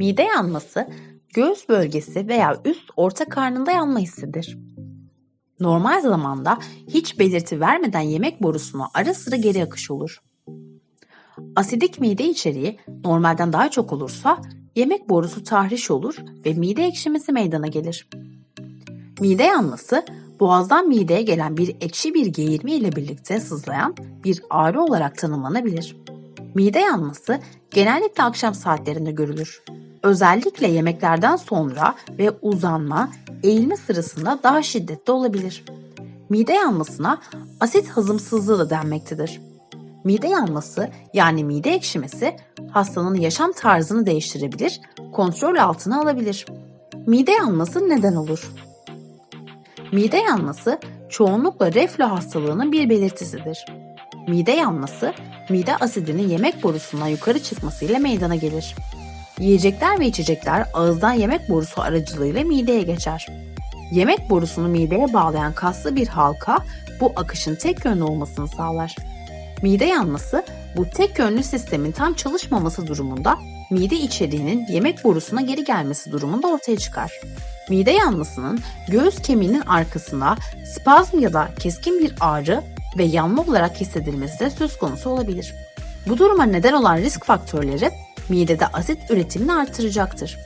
Mide yanması, göğüs bölgesi veya üst orta karnında yanma hissidir. Normal zamanda hiç belirti vermeden yemek borusuna ara sıra geri akış olur. Asidik mide içeriği normalden daha çok olursa yemek borusu tahriş olur ve mide ekşimesi meydana gelir. Mide yanması boğazdan mideye gelen bir ekşi bir geğirme ile birlikte sızlayan bir ağrı olarak tanımlanabilir. Mide yanması genellikle akşam saatlerinde görülür. Özellikle yemeklerden sonra ve uzanma, eğilme sırasında daha şiddetli olabilir. Mide yanmasına asit hazımsızlığı da denmektedir. Mide yanması yani mide ekşimesi hastanın yaşam tarzını değiştirebilir, kontrol altına alabilir. Mide yanması neden olur? Mide yanması çoğunlukla reflü hastalığının bir belirtisidir. Mide yanması, mide asidinin yemek borusundan yukarı çıkmasıyla meydana gelir. Yiyecekler ve içecekler ağızdan yemek borusu aracılığıyla mideye geçer. Yemek borusunu mideye bağlayan kaslı bir halka bu akışın tek yönlü olmasını sağlar. Mide yanması bu tek yönlü sistemin tam çalışmaması durumunda mide içeriğinin yemek borusuna geri gelmesi durumunda ortaya çıkar. Mide yanmasının göğüs kemiğinin arkasında spazm ya da keskin bir ağrı ve yanma olarak hissedilmesi de söz konusu olabilir. Bu duruma neden olan risk faktörleri midede asit üretimini artıracaktır.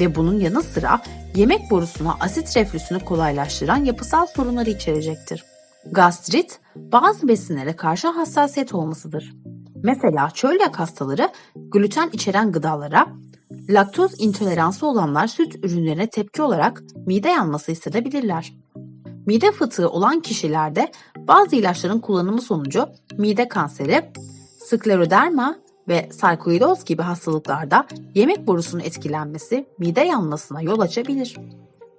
Ve bunun yanı sıra yemek borusuna asit reflüsünü kolaylaştıran yapısal sorunları içerecektir. Gastrit, bazı besinlere karşı hassasiyet olmasıdır. Mesela çölyak hastaları gluten içeren gıdalara, laktoz intoleransı olanlar süt ürünlerine tepki olarak mide yanması hissedebilirler. Mide fıtığı olan kişilerde bazı ilaçların kullanımı sonucu mide kanseri, skleroderma ve sarkoidoz gibi hastalıklarda yemek borusunun etkilenmesi mide yanmasına yol açabilir.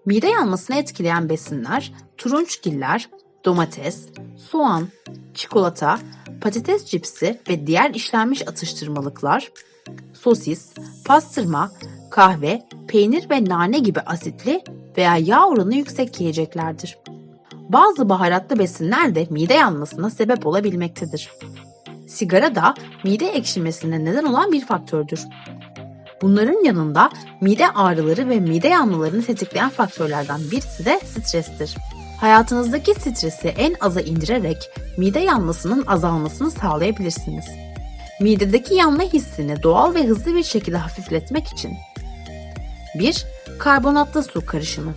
Mide yanmasını etkileyen besinler turunçgiller, domates, soğan, çikolata, patates cipsi ve diğer işlenmiş atıştırmalıklar, sosis, pastırma, kahve, peynir ve nane gibi asitli veya yağ oranı yüksek yiyeceklerdir. Bazı baharatlı besinler de mide yanmasına sebep olabilmektedir. Sigara da mide ekşimesine neden olan bir faktördür. Bunların yanında mide ağrıları ve mide yanmalarını tetikleyen faktörlerden birisi de strestir. Hayatınızdaki stresi en aza indirerek mide yanmasının azalmasını sağlayabilirsiniz. Midedeki yanma hissini doğal ve hızlı bir şekilde hafifletmek için 1. Karbonatlı su karışımı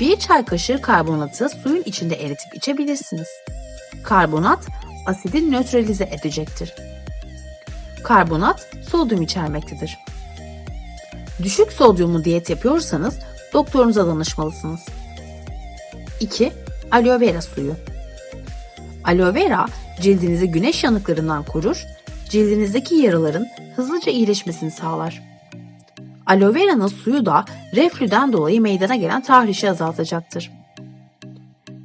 1 çay kaşığı karbonatı suyun içinde eritip içebilirsiniz. Karbonat asidi nötralize edecektir. Karbonat sodyum içermektedir. Düşük sodyumlu diyet yapıyorsanız doktorunuza danışmalısınız. 2. Aloe vera suyu. Aloe vera cildinizi güneş yanıklarından korur, cildinizdeki yaraların hızlıca iyileşmesini sağlar. Aloe vera'nın suyu da reflüden dolayı meydana gelen tahrişi azaltacaktır.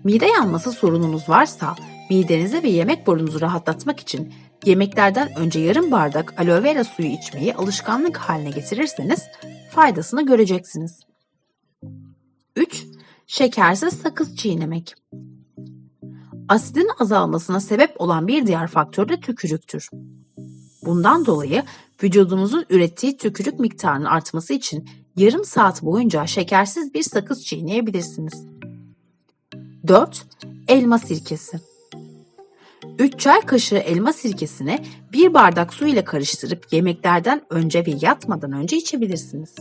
Mide yanması sorununuz varsa midenizi ve yemek borunuzu rahatlatmak için yemeklerden önce yarım bardak aloe vera suyu içmeyi alışkanlık haline getirirseniz faydasını göreceksiniz. 3. Şekersiz sakız çiğnemek. Asidin azalmasına sebep olan bir diğer faktör de tükürüktür. Bundan dolayı vücudunuzun ürettiği tükürük miktarının artması için yarım saat boyunca şekersiz bir sakız çiğneyebilirsiniz. 4. Elma sirkesi 3 çay kaşığı elma sirkesini bir bardak su ile karıştırıp yemeklerden önce ve yatmadan önce içebilirsiniz.